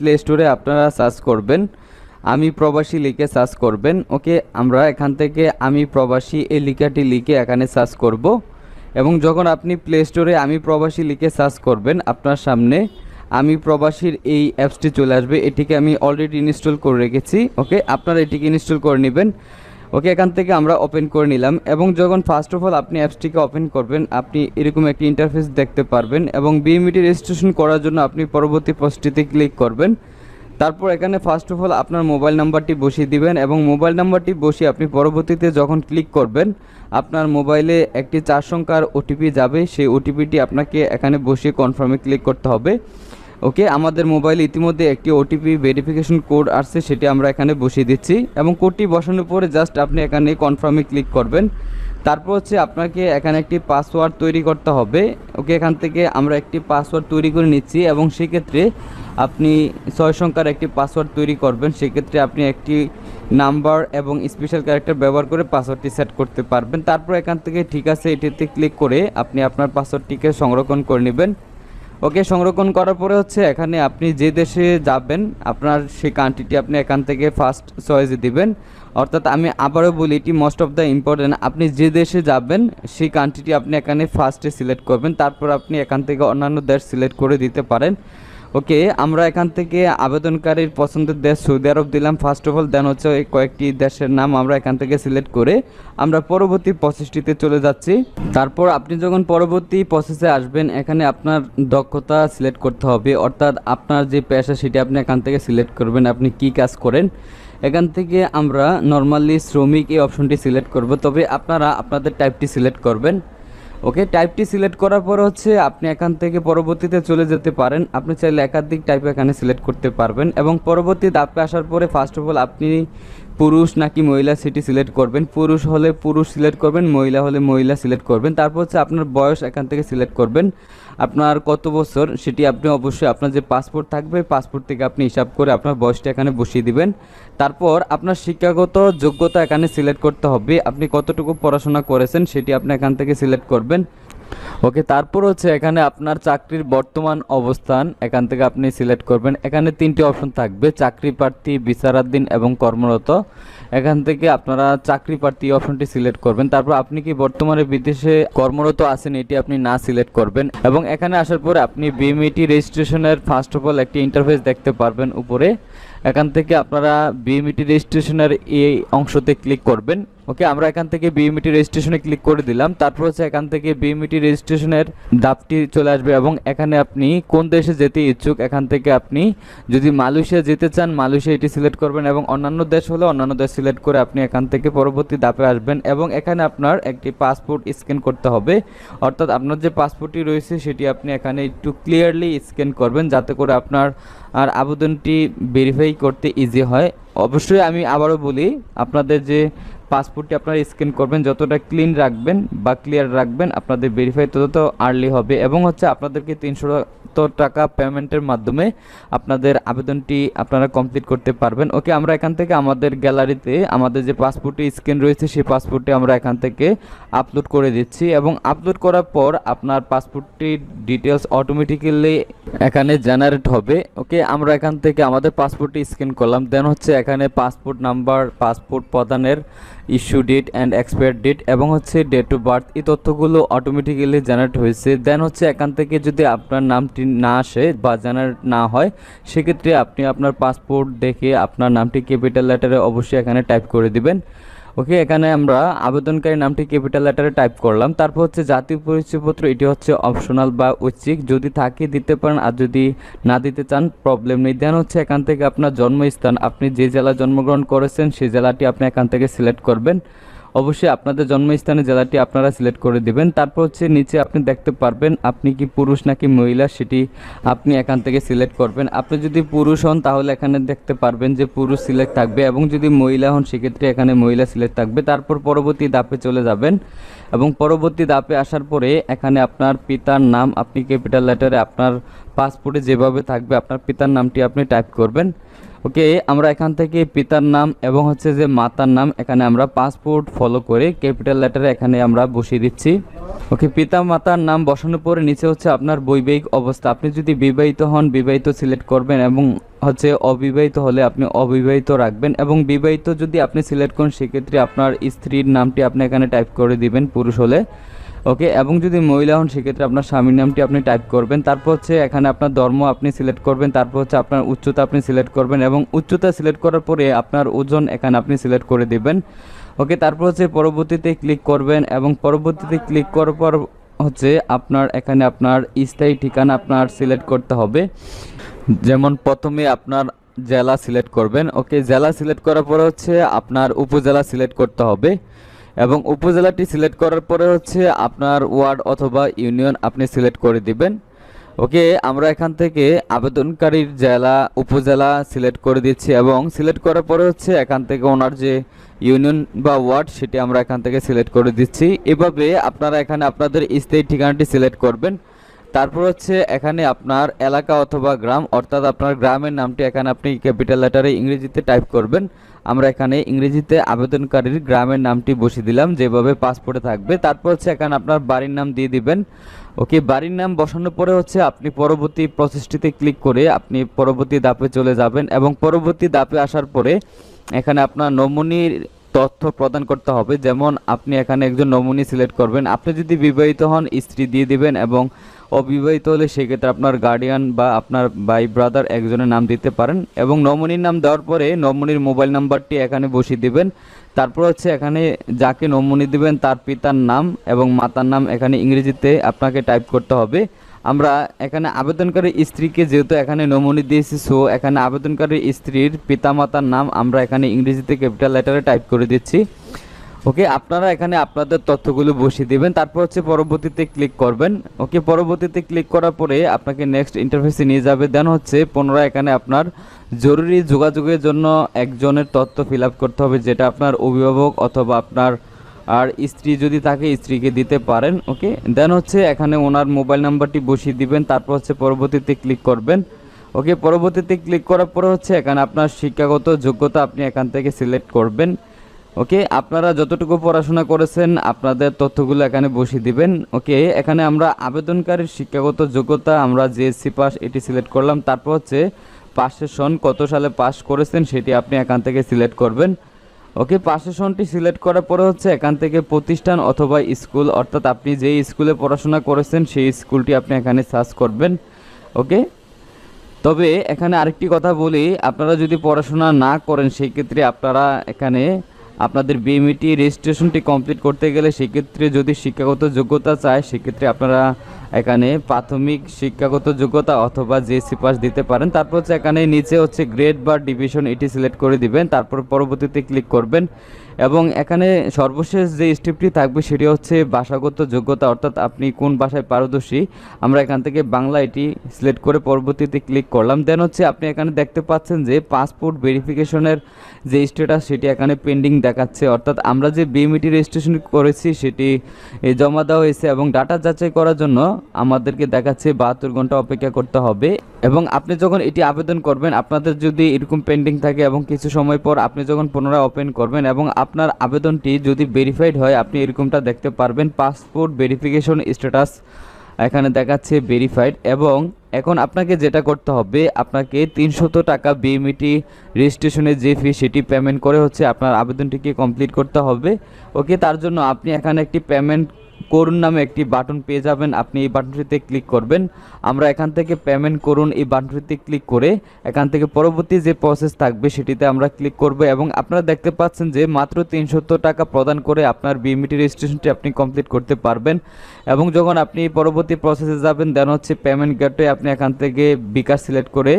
Play স্টোরে আপনারা search করবেন, আমি প্রবাসী লিখে সার্চ করবেন ওকে আমরা এখান থেকে আমি প্রবাসী এই লেখাটি লিখে এখানে সার্চ করব, এবং যখন আপনি প্লে স্টোরে আমি প্রবাসী লিখে সার্চ করবেন, আপনার সামনে আমি প্রবাসীর এই অ্যাপসটি চলে আসবে, এটিকে আমি অলরেডি ইনস্টল করে রেখেছি ওকে আপনারা এটিকে ইনস্টল করে নেবেন। ওকে, এখান থেকে আমরা ওপেন করে নিলাম এবং যখন ফার্স্ট অফ অল আপনি অ্যাপসটিকে ওপেন করবেন, আপনি এরকম একটি ইন্টারফেস দেখতে পারবেন এবং বিএমইটি রেজিস্ট্রেশন করার জন্য আপনি পরবর্তী পোস্টটিতে ক্লিক করবেন। তারপর এখানে ফার্স্ট অফ অল আপনার মোবাইল নাম্বারটি বসিয়ে দিবেন এবং মোবাইল নাম্বারটি বসিয়ে আপনি পরবর্তীতে যখন ক্লিক করবেন, আপনার মোবাইলে একটি চার সংখ্যার ওটিপি যাবে। সেই ওটিপিটি আপনাকে এখানে বসিয়ে কনফার্মে ক্লিক করতে হবে। ওকে, আমাদের মোবাইলে ইতিমধ্যে একটি ওটিপি ভেরিফিকেশন কোড আসছে, সেটি আমরা এখানে বসিয়ে দিচ্ছি এবং কোডটি বসানোর পরে জাস্ট আপনি এখানে কনফার্মে ক্লিক করবেন। তারপর হচ্ছে আপনাকে এখানে একটি পাসওয়ার্ড তৈরি করতে হবে। ওকে, এখান থেকে আমরা একটি পাসওয়ার্ড তৈরি করে নিচ্ছি এবং সেক্ষেত্রে আপনি ছয় সংখ্যার একটি পাসওয়ার্ড তৈরি করবেন। সেক্ষেত্রে আপনি একটি নাম্বার এবং স্পেশাল ক্যারেক্টার ব্যবহার করে পাসওয়ার্ডটি সেট করতে পারবেন। তারপর এখান থেকে ঠিক আছে, এটিতে ক্লিক করে আপনি আপনার পাসওয়ার্ডটিকে সংরক্ষণ করে নেবেন। ওকে সংরক্ষণ করার পরে হচ্ছে এখানে আপনি যে দেশে যাবেন, আপনার সেই কান্ট্রিটি আপনি এখান থেকে ফার্স্ট চয়েসে দিবেন। অর্থাৎ আমি আবারও বলি, এটি মোস্ট অফ দ্য ইম্পর্টেন্ট আপনি যে দেশে যাবেন, সেই কান্ট্রিটি আপনি এখানে ফার্স্টে সিলেক্ট করবেন। তারপর আপনি এখান থেকে অন্যান্য দেশ সিলেক্ট করে দিতে পারেন। ওকে, আমরা এখান থেকে আবেদনকারীর পছন্দের দেশ সৌদি আরব দিলাম। ফার্স্ট অফ অল দেন হচ্ছে কয়েকটি দেশের নাম আমরা এখান থেকে সিলেক্ট করে আমরা পরবর্তী প্রসেসটিতে চলে যাচ্ছি। তারপর আপনি যখন পরবর্তী প্রসেসে আসবেন, এখানে আপনার দক্ষতা সিলেক্ট করতে হবে। অর্থাৎ আপনার যে পেশা, সেটি আপনি এখান থেকে সিলেক্ট করবেন। আপনি কি কাজ করেন? এখান থেকে আমরা নর্মালি শ্রমিক এই অপশনটি সিলেক্ট করব। তবে আপনারা আপনাদের টাইপটি সিলেক্ট করবেন। ওকে টাইপটি সিলেক্ট করার পর হচ্ছে আপনি এখান থেকে পরবর্তীতে চলে যেতে পারেন। আপনি চাইলে একাধিক টাইপ এখানে সিলেক্ট করতে পারবেন এবং পরবর্তী ধাপে আসার পরে ফার্স্ট অফ অল আপনি পুরুষ নাকি মহিলা সেটি সিলেক্ট করবেন? পুরুষ হলে পুরুষ সিলেক্ট করবেন, মহিলা হলে মহিলা সিলেক্ট করবেন। তারপর হচ্ছে আপনার বয়স এখান থেকে সিলেক্ট করবেন। আপনার কত বছর সেটি আপনি অবশ্যই আপনার যে পাসপোর্ট থাকবে, পাসপোর্ট থেকে আপনি হিসাব করে আপনার বয়সটা এখানে বসিয়ে দিবেন। তারপর আপনার শিক্ষাগত যোগ্যতা এখানে সিলেক্ট করতে হবে। আপনি কতটুকু পড়াশোনা করেছেন সেটি আপনি এখান থেকে সিলেক্ট করবেন। ওকে তারপর হচ্ছে এখানে আপনার চাকরির বর্তমান অবস্থান, এখান থেকে আপনি সিলেক্ট করবেন। এখানে তিনটি অপশন থাকবে, চাকরি প্রার্থী, বিচারাধীন এবং কর্মরত। এখান থেকে আপনারা চাকরি প্রার্থী অপশনটি সিলেক্ট করবেন। তারপর আপনি কি বর্তমানে বিদেশে কর্মরত আছেন, এটি আপনি না সিলেক্ট করবেন। এবং এখানে আসার পরে আপনি বিএমইটি রেজিস্ট্রেশনের ফার্স্ট অফ অল একটি ইন্টারফেস দেখতে পারবেন উপরে। এখান থেকে আপনারা বিএমইটি রেজিস্ট্রেশনের এই অংশতে ক্লিক করবেন। ওকে, আমরা এখান থেকে বিএমইটি রেজিস্ট্রেশনে ক্লিক করে দিলাম। তারপর হচ্ছে এখান থেকে বিএমইটি রেজিস্ট্রেশনের দাপটি চলে আসবে এবং এখানে আপনি কোন দেশে যেতে ইচ্ছুক, এখান থেকে আপনি যদি মালয়েশিয়া যেতে চান, মালয়েশিয়া এটি সিলেক্ট করবেন এবং অন্যান্য দেশ হলে অন্যান্য দেশ সিলেক্ট করে আপনি এখান থেকে পরবর্তী দাপে আসবেন এবং এখানে আপনার একটি পাসপোর্ট স্ক্যান করতে হবে। অর্থাৎ আপনার যে পাসপোর্টটি রয়েছে, সেটি আপনি এখানে একটু ক্লিয়ারলি স্ক্যান করবেন যাতে করে আপনার আর আবেদনটি ভেরিফাই করতে ইজি হয়। অবশ্যই আমি আবারও বলি, আপনাদের যে পাসপোর্টটি আপনারা স্ক্যান করবেন, যতটা ক্লিন রাখবেন বা ক্লিয়ার রাখবেন, আপনাদের ভেরিফাই তত আর্লি হবে এবং হচ্ছে আপনাদেরকে তিনশো টাকা পেমেন্টের মাধ্যমে আপনাদের আবেদনটি আপনারা কমপ্লিট করতে পারবেন। ওকে আমরা এখান থেকে আমাদের গ্যালারিতে আমাদের যে পাসপোর্টটি স্ক্যান রয়েছে, সেই পাসপোর্টটি আমরা এখান থেকে আপলোড করে দিচ্ছি এবং আপলোড করার পর আপনার পাসপোর্টটির ডিটেলস অটোমেটিক্যালি এখানে জেনারেট হবে। ওকে আমরা এখান থেকে আমাদের পাসপোর্টটি স্ক্যান করলাম। দেন হচ্ছে এখানে পাসপোর্ট নাম্বার পাসপোর্ট প্রদানের issue date and expire date এবং হচ্ছে ডেট অফ বার্থ এই তথ্যগুলো অটোমেটিক্যালি জেনারেট হয়েছে। দেন হচ্ছে এখান থেকে যদি আপনার নামটি না আসে বা জেনারেট না হয়, সেক্ষেত্রে আপনি আপনার পাসপোর্ট দেখে আপনার নামটি ক্যাপিটাল লেটারে অবশ্যই এখানে টাইপ করে দিবেন। ওকে এখানে আমরা আবেদনকারী নামটি ক্যাপিটাল লেটারে টাইপ করলাম। তারপর হচ্ছে জাতীয় পরিচয়পত্র, এটি হচ্ছে অপশনাল বা ঐচ্ছিক। যদি থাকে, দিতে পারেন। আর যদি না দিতে চান প্রবলেম নেই। দেন হচ্ছে এখান থেকে আপনার জন্মস্থান। আপনি যে জেলায় জন্মগ্রহণ করেছেন সেই জেলাটি আপনি এখান থেকে সিলেক্ট করবেন। অবশ্যই আপনাদের জন্মস্থানের জেলাটি আপনারা সিলেক্ট করে দিবেন। তারপর হচ্ছে নিচে আপনি দেখতে পারবেন, আপনি কি পুরুষ নাকি মহিলা সেটি আপনি এখান থেকে সিলেক্ট করবেন। আপনি যদি পুরুষ হন তাহলে এখানে দেখতে পারবেন যে পুরুষ সিলেক্ট থাকবে এবং যদি মহিলা হন সেক্ষেত্রে এখানে মহিলা সিলেক্ট থাকবে। তারপর পরবর্তী ধাপে চলে যাবেন এবং পরবর্তী ধাপে আসার পরে এখানে আপনার পিতার নাম, আপনি ক্যাপিটাল লেটারে আপনার পাসপোর্টে যেভাবে থাকবে আপনার পিতার নামটি আপনি টাইপ করবেন। ওকে, আমরা এখান থেকে পিতার নাম এবং হচ্ছে যে মাতার নাম এখানে আমরা পাসপোর্ট ফলো করে ক্যাপিটাল লেটারে এখানে আমরা বসিয়ে দিচ্ছি। ওকে, পিতা মাতার নাম বসানোর পরে নিচে হচ্ছে আপনার বৈবাহিক অবস্থা। আপনি যদি বিবাহিত হন, বিবাহিত সিলেক্ট করবেন এবং হচ্ছে অবিবাহিত হলে আপনি অবিবাহিত রাখবেন এবং বিবাহিত যদি আপনি সিলেক্ট করেন, সেক্ষেত্রে আপনার স্ত্রীর নামটি আপনি এখানে টাইপ করে দিবেন, পুরুষ হলে। ওকে, এবং যদি মহিলা হন, সেক্ষেত্রে আপনার স্বামীর নামটি আপনি টাইপ করবেন। তারপর হচ্ছে এখানে আপনার ধর্ম আপনি সিলেক্ট করবেন, তারপর হচ্ছে আপনার উচ্চতা আপনি সিলেক্ট করবেন, এবং উচ্চতা সিলেক্ট করার পরে আপনার ওজন এখানে আপনি সিলেক্ট করে দিবেন। ওকে, তারপর হচ্ছে পরবর্তীতে ক্লিক করবেন, এবং পরবর্তীতে ক্লিক করার পর হচ্ছে আপনার এখানে আপনার স্থায়ী ঠিকানা আপনার সিলেক্ট করতে হবে। যেমন প্রথমে আপনার জেলা সিলেক্ট করবেন। ওকে, জেলা সিলেক্ট করার পরে হচ্ছে আপনার উপজেলা সিলেক্ট করতে হবে। এবং উপজেলাটি সিলেক্ট করার পরে হচ্ছে আপনার ওয়ার্ড অথবা ইউনিয়ন আপনি সিলেক্ট করে দিবেন। ওকে, আমরা এখান থেকে আবেদনকারীর জেলা, উপজেলা সিলেক্ট করে দিচ্ছি এবং সিলেক্ট করার পরে হচ্ছে এখান থেকে ওনার যে ইউনিয়ন বা ওয়ার্ড সেটি আমরা এখান থেকে সিলেক্ট করে দিচ্ছি। এভাবে আপনারা এখানে আপনাদের স্থায়ী ঠিকানাটি সিলেক্ট করবেন। তারপর হচ্ছে এখানে আপনার এলাকা অথবা গ্রাম, অর্থাৎ আপনার গ্রামের নামটি এখানে আপনি ক্যাপিটাল লেটারে ইংরেজিতে টাইপ করবেন। আমরা এখানে ইংরেজিতে আবেদনকারীর গ্রামের নামটি বসিয়ে দিলাম, যেভাবে পাসপোর্টে থাকবে। তারপর হচ্ছে এখানে আপনার বাড়ির নাম দিয়ে দিবেন। ওকে, বাড়ির নাম বসানোর পরে হচ্ছে আপনি পরবর্তী প্রসেসটিতে ক্লিক করে আপনি পরবর্তী দাপে চলে যাবেন এবং পরবর্তী দাপে আসার পরে এখানে আপনার নমুনির তথ্য প্রদান করতে হবে। যেমন, আপনি এখানে একজন নমুনি সিলেক্ট করবেন। আপনি যদি বিবাহিত হন, স্ত্রী দিয়ে দিবেন এবং অবিবাহিত হলে সেক্ষেত্রে আপনার গার্ডিয়ান বা আপনার ভাই ব্রাদার একজনের নাম দিতে পারেন এবং নমুনির নাম দেওয়ার পরে নমুনির মোবাইল নাম্বারটি এখানে বসিয়ে দিবেন। তারপর হচ্ছে এখানে যাকে নমুনি দিবেন, তার পিতার নাম এবং মাতার নাম এখানে ইংরেজিতে আপনাকে টাইপ করতে হবে। আমরা এখানে আবেদনকারী স্ত্রীকে যেহেতু এখানে নমুনি দিয়েছি সো এখানে আবেদনকারী স্ত্রীর পিতামাতার নাম আমরা এখানে ইংরেজিতে ক্যাপিটাল লেটারে টাইপ করে দিচ্ছি। ওকে আপনারা এখানে আপনাদের তথ্যগুলো বসিয়ে দিবেন, তারপর হচ্ছে পরবর্তীতে ক্লিক করবেন। ওকে পরবর্তীতে ক্লিক করার পরে আপনাকে নেক্সট ইন্টারফেসে নিয়ে যাবে দেন হচ্ছে পুনরায় এখানে আপনার জরুরি যোগাযোগের জন্য একজনের তথ্য ফিল করতে হবে, যেটা আপনার অভিভাবক অথবা আপনার আর স্ত্রী যদি থাকে স্ত্রীকে দিতে পারেন, ওকে? দেন হচ্ছে এখানে ওনার মোবাইল নাম্বারটি বসিয়ে দিবেন, তারপর হচ্ছে পরবর্তীতে ক্লিক করবেন। ওকে, পরবর্তীতে ক্লিক করার পরে হচ্ছে এখানে আপনার শিক্ষাগত যোগ্যতা আপনি এখান থেকে সিলেক্ট করবেন। ওকে, আপনারা যতটুকু পড়াশোনা করেছেন, আপনাদের তথ্যগুলো এখানে বসিয়ে দিবেন। ওকে, এখানে আমরা আবেদনকারীর শিক্ষাগত যোগ্যতা, আমরা জিএসসি পাস, এটি সিলেক্ট করলাম। তারপর হচ্ছে পাশের সন কত সালে পাস করেছেন, সেটি আপনি এখান থেকে সিলেক্ট করবেন। ওকে প্রশাসনটি সিলেক্ট করার পরে হচ্ছে এখান থেকে প্রতিষ্ঠান অথবা স্কুল, অর্থাৎ আপনি যে স্কুলে পড়াশোনা করেছেন সেই স্কুলটি আপনি এখানে সার্চ করবেন, ওকে? তবে এখানে আরেকটি কথা বলি, আপনারা যদি পড়াশোনা না করেন, সেই ক্ষেত্রে আপনারা এখানে আপনাদের বিএমইটি রেজিস্ট্রেশনটি কমপ্লিট করতে গেলে সেক্ষেত্রে যদি শিক্ষাগত যোগ্যতা চায়, সেক্ষেত্রে আপনারা এখানে প্রাথমিক শিক্ষাগত যোগ্যতা অথবা জেসি পাস দিতে পারেন। তারপর হচ্ছে এখানে নিচে হচ্ছে গ্রেড বা ডিভিশন এটি সিলেক্ট করে দিবেন। তারপর পরবর্তীতে ক্লিক করবেন। এবং এখানে সর্বশেষ যে স্টেপটি থাকবে সেটি হচ্ছে ভাষাগত যোগ্যতা, অর্থাৎ আপনি কোন ভাষায় পারদর্শী, আমরা এখান থেকে বাংলা এটি সিলেক্ট করে পরবর্তীতে ক্লিক করলাম। দেন হচ্ছে আপনি এখানে দেখতে পাচ্ছেন যে পাসপোর্ট ভেরিফিকেশনের যে স্ট্যাটাস, সেটি এখানে পেন্ডিং দেখাচ্ছে। অর্থাৎ আমরা যে বিএমইটি রেজিস্ট্রেশন করেছি, সেটি জমা দেওয়া হয়েছে এবং ডাটা যাচাই করার জন্য আমাদেরকে দেখাচ্ছে বাহাত্তর ঘণ্টা অপেক্ষা করতে হবে। এবং আপনি যখন এটি আবেদন করবেন, আপনাদের যদি এরকম পেন্ডিং থাকে এবং কিছু সময় পর আপনি যখন পুনরায় ওপেন করবেন এবং আপনার আবেদনটি যদি ভেরিফাইড হয়, আপনি এরকমটা দেখতে পারবেন। পাসপোর্ট ভেরিফিকেশন স্ট্যাটাস এখানে দেখাচ্ছে ভেরিফাইড এবং এখন আপনাকে যেটা করতে হবে, আপনাকে তিনশত টাকা বিএমইটি রেজিস্ট্রেশনের যে ফি সেটি পেমেন্ট করে হচ্ছে আপনার আবেদনটিকে কমপ্লিট করতে হবে। ওকে তার জন্য আপনি এখানে একটি পেমেন্ট করুন নামে একটি বাটন পেয়ে যাবেন। আপনি এই বাটনটিতে ক্লিক করবেন। আমরা এখান থেকে পেমেন্ট করুন এই বাটনটিতে ক্লিক করে এখান থেকে পরবর্তী যে প্রসেস থাকবে সেটিতে আমরা ক্লিক করব এবং আপনারা দেখতে পাচ্ছেন যে মাত্র তিনশত টাকা প্রদান করে আপনার বিএমইটি রেজিস্ট্রেশনটি আপনি কমপ্লিট করতে পারবেন এবং যখন আপনি পরবর্তী প্রসেসে যাবেন দেন হচ্ছে পেমেন্ট গেটে আপনি এখান থেকে বিকাশ সিলেক্ট করে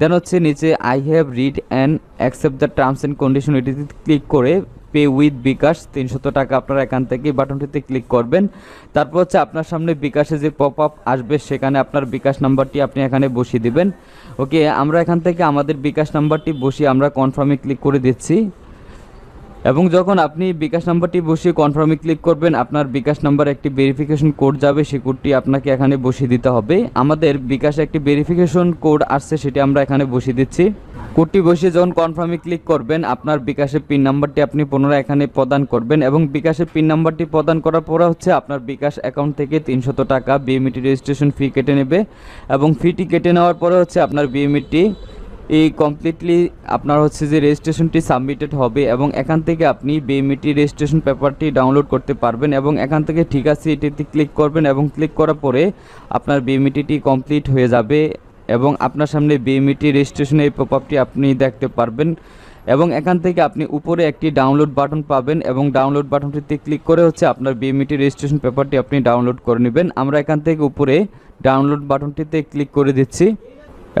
দেন হচ্ছে নিচে I have read and accept the terms and condition এটিতে ক্লিক করে পে উইথ বিকাশ, তিনশত টাকা আপনারা এখান থেকে বাটনটিতে ক্লিক করবেন। তারপর হচ্ছে আপনার সামনে বিকাশে যে পপ আপ আসবে, সেখানে আপনার বিকাশ নাম্বারটি আপনি এখানে বসিয়ে দিবেন। ওকে, আমরা এখান থেকে আমাদের বিকাশ নাম্বারটি বসিয়ে আমরা কনফার্মে ক্লিক করে দিচ্ছি। এবং যখন আপনি বিকাশ নাম্বারটি বসিয়ে কনফার্মে ক্লিক করবেন, আপনার বিকাশ নাম্বার একটি ভেরিফিকেশন কোড যাবে সেই কোডটি আপনাকে এখানে বসিয়ে দিতে হবে। আমাদের বিকাশে একটি ভেরিফিকেশন কোড আসছে, সেটি আমরা এখানে বসিয়ে দিচ্ছি। কোডটি বসিয়ে যখন কনফার্মে ক্লিক করবেন, আপনার বিকাশের পিন নাম্বারটি আপনি পুনরায় এখানে প্রদান করবেন এবং বিকাশের পিন নাম্বারটি প্রদান করার পরে হচ্ছে আপনার বিকাশ অ্যাকাউন্ট থেকে তিনশত টাকা বিএমইটি রেজিস্ট্রেশন ফি কেটে নেবে এবং ফিটি কেটে নেওয়ার পরে হচ্ছে আপনার বিএমইটি এই কমপ্লিটলি আপনার হচ্ছে যে রেজিস্ট্রেশনটি সাবমিটেড হবে এবং এখান থেকে আপনি বিএমইটি রেজিস্ট্রেশন পেপারটি ডাউনলোড করতে পারবেন এবং এখান থেকে ঠিক আছে এটিতে ক্লিক করবেন এবং ক্লিক করার পরে আপনার বিএমইটিটি কমপ্লিট হয়ে যাবে এবং আপনার সামনে বিএমইটি রেজিস্ট্রেশন এই পপআপটি আপনি দেখতে পারবেন। এবং এখান থেকে আপনি উপরে একটি ডাউনলোড বাটন পাবেন এবং ডাউনলোড বাটনটিতে ক্লিক করে হচ্ছে আপনার বিএমইটি রেজিস্ট্রেশন পেপারটি আপনি ডাউনলোড করে নেবেন। আমরা এখান থেকে উপরে ডাউনলোড বাটনটিতে ক্লিক করে দিচ্ছি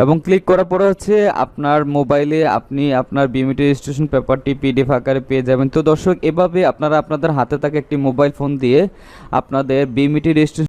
এবং ক্লিক করার পরে হচ্ছে আপনার মোবাইলে আপনি আপনার বিএমইটি রেজিস্ট্রেশন পেপারটি পিডিএফ আকারে পেয়ে যাবেন। তো দর্শক, এভাবে আপনারা আপনাদের হাতে থাকা একটি মোবাইল ফোন দিয়ে আপনাদের বিএমইটি রেজিস্ট্রেশন